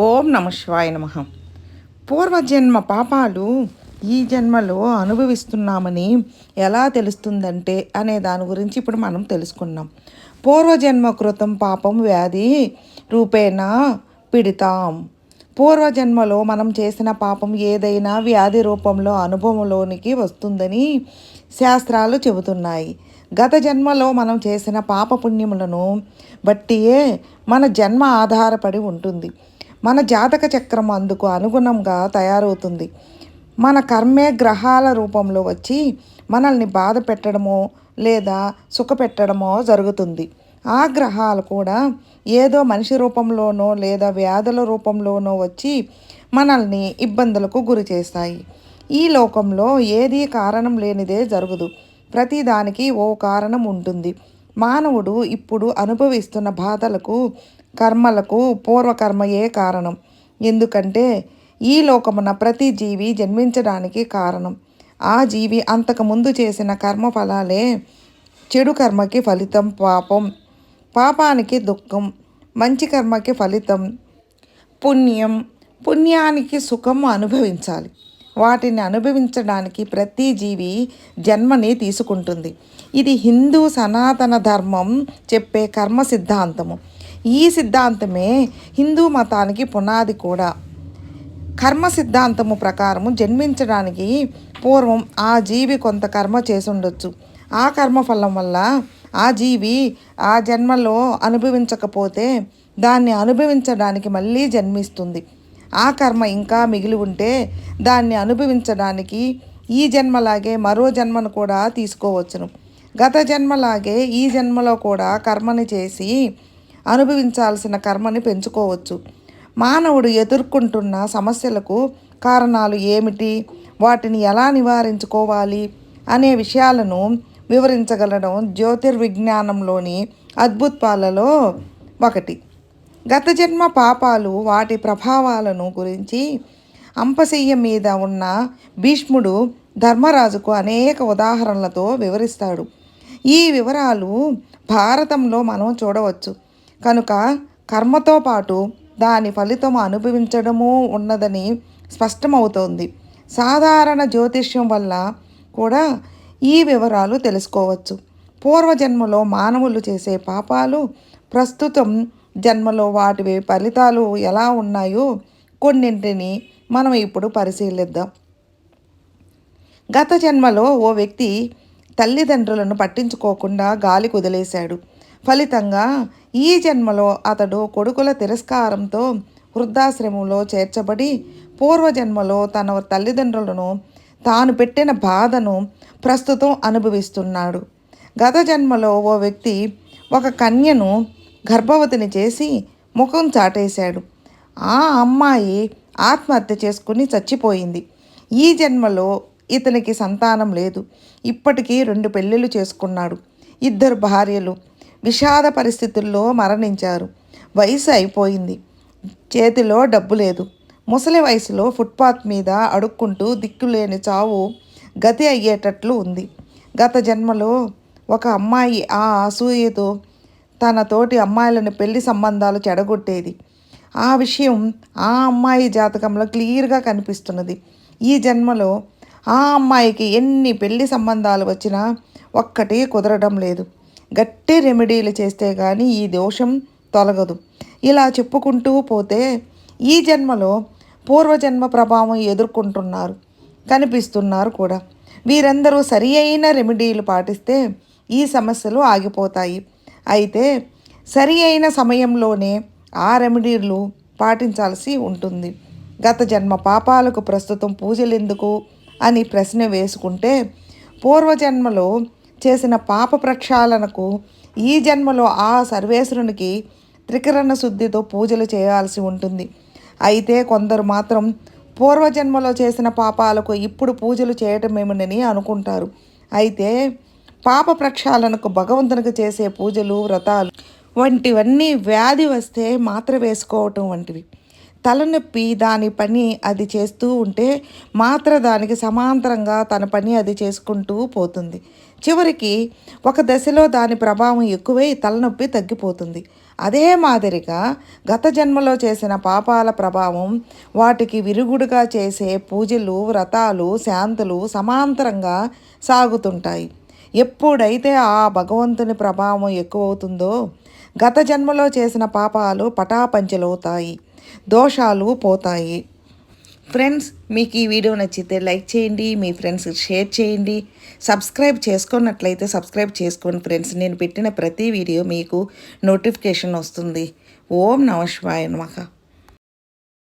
ఓం నమ శివాయ నమ. పూర్వజన్మ పాపాలు ఈ జన్మలో అనుభవిస్తున్నామని ఎలా తెలుస్తుందంటే అనే దాని గురించి ఇప్పుడు మనం తెలుసుకున్నాం. పూర్వజన్మ కృతం పాపం వ్యాధి రూపేణ పిడితాం. పూర్వజన్మలో మనం చేసిన పాపం ఏదైనా వ్యాధి రూపంలో అనుభవంలోనికి వస్తుందని శాస్త్రాలు చెబుతున్నాయి. గత జన్మలో మనం చేసిన పాప పుణ్యములను బట్టియే మన జన్మ ఆధారపడి ఉంటుంది. మన జాతక చక్రం అందుకు అనుగుణంగా తయారవుతుంది. మన కర్మే గ్రహాల రూపంలో వచ్చి మనల్ని బాధ పెట్టడమో లేదా సుఖ పెట్టడమో జరుగుతుంది. ఆ గ్రహాలు కూడా ఏదో మనిషి రూపంలోనో లేదా వ్యాధుల రూపంలోనో వచ్చి మనల్ని ఇబ్బందులకు గురి చేస్తాయి. ఈ లోకంలో ఏదీ కారణం లేనిదే జరగదు. ప్రతిదానికి ఓ కారణం ఉంటుంది. మానవుడు ఇప్పుడు అనుభవిస్తున్న బాధలకు కర్మలకు పూర్వకర్మయే కారణం. ఎందుకంటే ఈ లోకమున ప్రతి జీవి జన్మించడానికి కారణం. ఆ జీవి అంతకుముందు చేసిన కర్మ ఫలాలే చెడు కర్మకి ఫలితం పాపం. పాపానికి దుఃఖం మంచి కర్మకి ఫలితం పుణ్యం పుణ్యానికి సుఖం అనుభవించాలి. వాటిని అనుభవించడానికి ప్రతి జీవి జన్మని తీసుకుంటుంది. ఇది హిందూ సనాతన ధర్మం చెప్పే కర్మ సిద్ధాంతము. ఈ సిద్ధాంతమే హిందూ మతానికి పునాది కూడా. కర్మ సిద్ధాంతము ప్రకారము జన్మించడానికి పూర్వం ఆ జీవి కొంత కర్మ చేసుండొచ్చు. ఆ కర్మ ఫలం వల్ల ఆ జీవి ఆ జన్మలో అనుభవించకపోతే దాన్ని అనుభవించడానికి మళ్ళీ జన్మిస్తుంది. ఆ కర్మ ఇంకా మిగిలి ఉంటే దాన్ని అనుభవించడానికి ఈ జన్మలాగే మరో జన్మను కూడా తీసుకోవచ్చును. గత జన్మలాగే ఈ జన్మలో కూడా కర్మని చేసి అనుభవించాల్సిన కర్మని పెంచుకోవచ్చు. మానవుడు ఎదుర్కొంటున్న సమస్యలకు కారణాలు ఏమిటి? వాటిని ఎలా నివారించుకోవాలి? అనే విషయాలను వివరించగలడం జ్యోతిర్విజ్ఞానంలోని అద్భుతాలలో ఒకటి. గత జన్మ పాపాలు వాటి ప్రభావాలను గురించి అంపశయ్య మీద ఉన్న భీష్ముడు ధర్మరాజుకు అనేక ఉదాహరణలతో వివరిస్తాడు. ఈ వివరాలు భారతంలో మనం చూడవచ్చు. కనుక కర్మతో పాటు దాని ఫలితం అనుభవించడము ఉన్నదని స్పష్టమవుతోంది. సాధారణ జ్యోతిష్యం వల్ల కూడా ఈ వివరాలు తెలుసుకోవచ్చు. పూర్వజన్మలో మానవులు చేసే పాపాలు ప్రస్తుతం జన్మలో వాటి ఫలితాలు ఎలా ఉన్నాయో కొన్నింటిని మనం ఇప్పుడు పరిశీలిద్దాం. గత జన్మలో ఓ వ్యక్తి తల్లిదండ్రులను పట్టించుకోకుండా గాలి కుదిలేశాడు. ఫలితంగా ఈ జన్మలో అతడు కొడుకుల తిరస్కారంతో వృద్ధాశ్రమంలో చేర్చబడి పూర్వజన్మలో తన తల్లిదండ్రులను తాను పెట్టిన బాధను ప్రస్తుతం అనుభవిస్తున్నాడు. గత జన్మలో ఓ వ్యక్తి ఒక కన్యను గర్భవతిని చేసి ముఖం చాటేశాడు. ఆ అమ్మాయి ఆత్మహత్య చేసుకుని చచ్చిపోయింది. ఈ జన్మలో ఇతనికి సంతానం లేదు. ఇప్పటికీ రెండు పెళ్ళిళ్ళు చేసుకున్నాడు. ఇద్దరు భార్యలు. విషాద పరిస్థితుల్లో మరణించారు. వయసు అయిపోయింది. చేతిలో డబ్బు లేదు. ముసలి వయసులో ఫుట్పాత్ మీద అడుక్కుంటూ దిక్కులేని చావు గతి అయ్యేటట్లు ఉంది. గత జన్మలో ఒక అమ్మాయి ఆ అసూయతో తన తోటి అమ్మాయిలను పెళ్ళి సంబంధాలు చెడగొట్టేది. ఆ విషయం ఆ అమ్మాయి జాతకంలో క్లియర్గా కనిపిస్తున్నది. ఈ జన్మలో ఆ అమ్మాయికి ఎన్ని పెళ్ళి సంబంధాలు వచ్చినా ఒక్కటి కుదరడం లేదు. గట్టి రెమెడీలు చేస్తే కానీ ఈ దోషం తొలగదు. ఇలా చెప్పుకుంటూ పోతే ఈ జన్మలో పూర్వజన్మ ప్రభావం ఎదుర్కొంటున్నారు కనిపిస్తున్నారు కూడా. వీరందరూ సరి అయిన రెమెడీలు పాటిస్తే ఈ సమస్యలు ఆగిపోతాయి. అయితే సరి అయిన సమయంలోనే ఆ రెమెడీలు పాటించాల్సి ఉంటుంది. గత జన్మ పాపాలకు ప్రస్తుతం పూజలు ఎందుకు అని ప్రశ్న వేసుకుంటే పూర్వజన్మలో చేసిన పాప ప్రక్షాళనకు ఈ జన్మలో ఆ సర్వేశ్వరునికి త్రికరణ శుద్ధితో పూజలు చేయాల్సి ఉంటుంది. అయితే కొందరు మాత్రం పూర్వజన్మలో చేసిన పాపాలకు ఇప్పుడు పూజలు చేయటమేమని అనుకుంటారు. అయితే పాప ప్రక్షాళనకు భగవంతునికి చేసే పూజలు వ్రతాలు వంటివన్నీ వ్యాధి వస్తే మాత్ర వేసుకోవటం వంటివి. తలనొప్పి దాని పని అది చేస్తూ ఉంటే మాత్ర దానికి సమాంతరంగా తన పని అది చేసుకుంటూ పోతుంది. చివరికి ఒక దశలో దాని ప్రభావం ఎక్కువై తలనొప్పి తగ్గిపోతుంది. అదే మాదిరిగా గత జన్మలో చేసిన పాపాల ప్రభావం వాటికి విరుగుడుగా చేసే పూజలు వ్రతాలు శాంతులు సమాంతరంగా సాగుతుంటాయి. ఎప్పుడైతే ఆ భగవంతుని ప్రభావం ఎక్కువవుతుందో గత జన్మలో చేసిన పాపాలు పటాపంచలవుతాయి. దోషాలు పోతాయి. ఫ్రెండ్స్ మీకు ఈ వీడియో నచ్చితే లైక్ చేయండి మీ ఫ్రెండ్స్ షేర్ చేయండి. సబ్స్క్రైబ్ చేసుకున్నట్లయితే సబ్స్క్రైబ్ చేసుకోండి ఫ్రెండ్స్ నేను పెట్టిన ప్రతి వీడియో మీకు నోటిఫికేషన్ వస్తుంది. ఓం నమ శివాయ నమః.